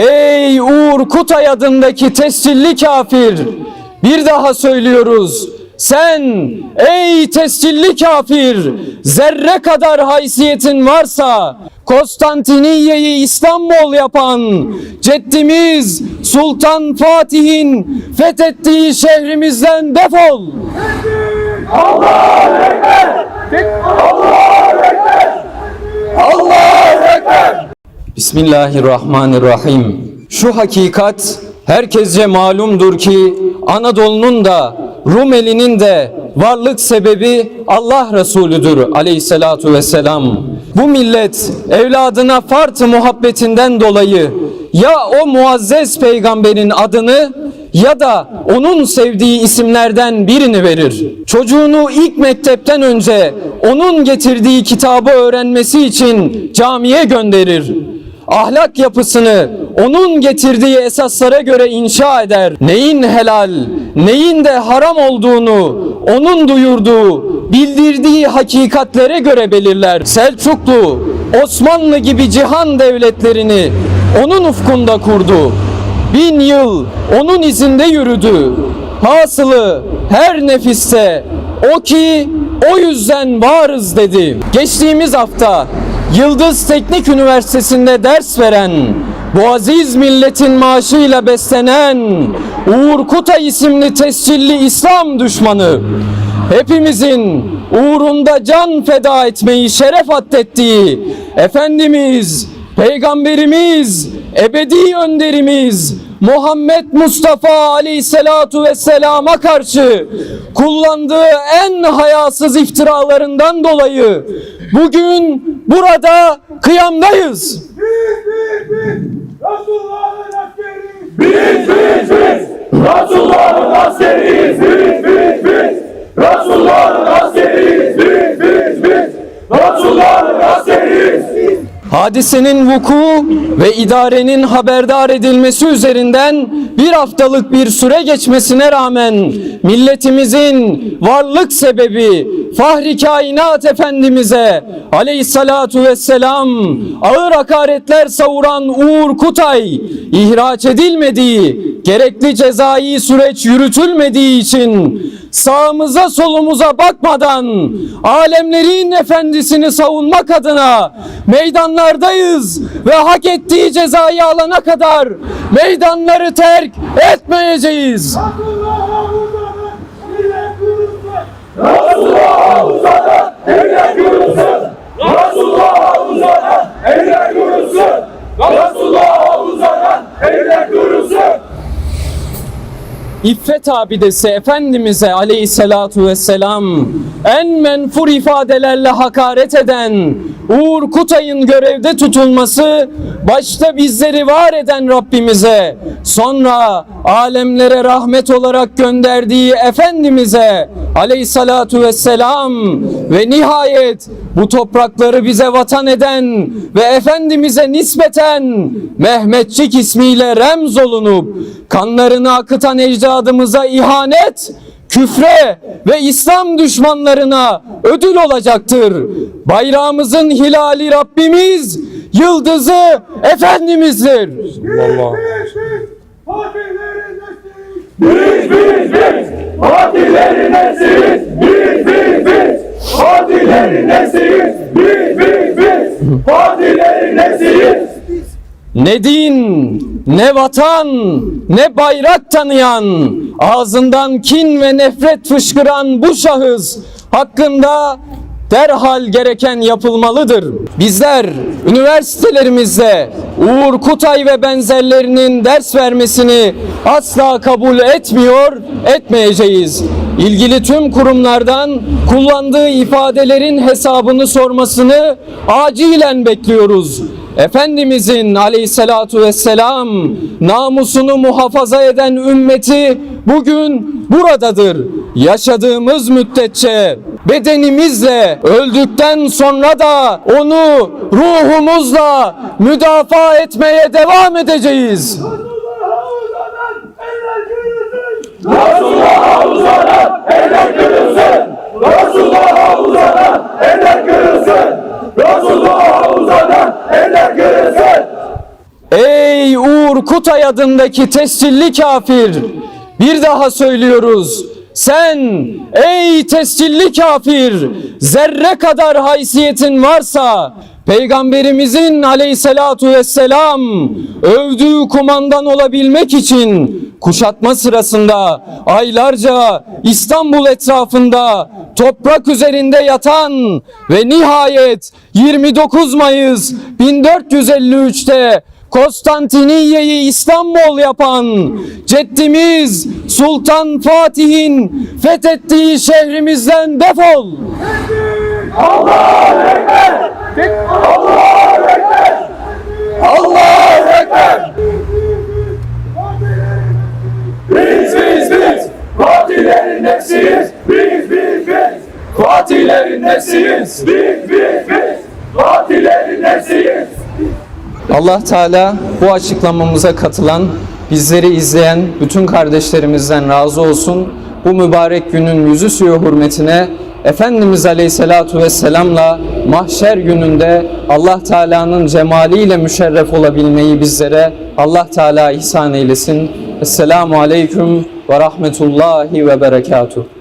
Ey Uğur Kutay adındaki tescilli kafir! Bir daha söylüyoruz. Sen ey tescilli kafir! Zerre kadar haysiyetin varsa Konstantiniye'yi İstanbul yapan ceddimiz Sultan Fatih'in fethettiği şehrimizden defol! Bismillahirrahmanirrahim. Şu hakikat herkesce malumdur ki Anadolu'nun da Rumeli'nin de varlık sebebi Allah Resulüdür aleyhissalatu vesselam. Bu millet evladına fart muhabbetinden dolayı ya o muazzez peygamberin adını ya da onun sevdiği isimlerden birini verir. Çocuğunu ilk mektepten önce onun getirdiği kitabı öğrenmesi için camiye gönderir ahlak yapısını onun getirdiği esaslara göre inşa eder. Neyin helal, neyin de haram olduğunu onun duyurduğu, bildirdiği hakikatlere göre belirler. Selçuklu, Osmanlı gibi cihan devletlerini onun ufkunda kurdu. Bin yıl onun izinde yürüdü. Hasılı her nefiste o ki o yüzden varız dedi. Geçtiğimiz hafta Yıldız Teknik Üniversitesi'nde ders veren, bu aziz milletin maaşıyla beslenen Uğur Kutay isimli tescilli İslam düşmanı, hepimizin uğrunda can feda etmeyi şeref addettiği Efendimiz, Peygamberimiz, ebedi önderimiz Muhammed Mustafa Aleyhisselatu Vesselam'a karşı kullandığı en hayasız iftiralarından dolayı bugün burada kıyamdayız. Resulullah'ın askeriyiz. Biz biz biz Resulullah'ın askeriyiz biz biz biz Resulullah'ın askeriyiz biz biz biz Resulullah'ın askeriyiz Hadisenin vuku ve idarenin haberdar edilmesi üzerinden bir haftalık bir süre geçmesine rağmen milletimizin varlık sebebi Fahri Kainat Efendimiz'e aleyhissalatu vesselam ağır hakaretler savuran Uğur Kutay ihraç edilmediği, gerekli cezai süreç yürütülmediği için sağımıza solumuza bakmadan alemlerin efendisini savunmak adına meydanlardayız ve hak ettiği cezayı alana kadar meydanları terk etmeyeceğiz. Resulullah'a İffet abidesi Efendimiz'e aleyhissalatu vesselam en menfur ifadelerle hakaret eden Uğur Kutay'ın görevde tutulması başta bizleri var eden Rabbimize sonra alemlere rahmet olarak gönderdiği Efendimiz'e aleyhissalatu vesselam ve nihayet bu toprakları bize vatan eden ve Efendimiz'e nispeten Mehmetçik ismiyle remz olunup kanlarını akıtan ecdadımıza ihanet, küfre ve İslam düşmanlarına ödül olacaktır. Bayrağımızın hilali Rabbimiz, yıldızı Efendimiz'dir. Biz biz. Biz biz Fatihlerin nesliyiz Biz biz biz Fatihlerin nesliyiz Biz biz biz Fatihlerin nesliyiz Ne din, ne vatan, ne bayrak tanıyan, ağzından kin ve nefret fışkıran bu şahıs hakkında derhal gereken yapılmalıdır. Bizler üniversitelerimizde Uğur Kutay ve benzerlerinin ders vermesini asla kabul etmiyor, etmeyeceğiz. İlgili tüm kurumlardan kullandığı ifadelerin hesabını sormasını acilen bekliyoruz. Efendimizin aleyhissalatu vesselam namusunu muhafaza eden ümmeti bugün buradadır. Yaşadığımız müddetçe bedenimizle öldükten sonra da onu ruhumuzla müdafaa etmeye devam edeceğiz. Resulullah'a uzanan eller kırılsın. Resulullah'a uzanan eller kırılsın Resulullah'a uzanan eller kırılsın Ey Uğur Kutay adındaki tescilli kafir. Bir daha söylüyoruz. Sen ey tescilli kafir zerre kadar haysiyetin varsa Peygamberimizin aleyhissalatu vesselam övdüğü kumandan olabilmek için kuşatma sırasında aylarca İstanbul etrafında toprak üzerinde yatan ve nihayet 29 Mayıs 1453'te Konstantiniye'yi İstanbul yapan ceddimiz Sultan Fatih'in fethettiği şehrimizden defol. Allahu Ekber. Biz biz biz Biz Fatihlerin nesiyiz Biz biz biz Fatihlerin nesiyiz Allah Teala bu açıklamamıza katılan, bizleri izleyen bütün kardeşlerimizden razı olsun. Bu mübarek günün yüzü suyu hürmetine Efendimiz Aleyhisselatu Vesselam'la mahşer gününde Allah Teala'nın cemaliyle müşerref olabilmeyi bizlere Allah Teala ihsan eylesin. Esselamu Aleyküm ve Rahmetullahi ve Berekatuhu.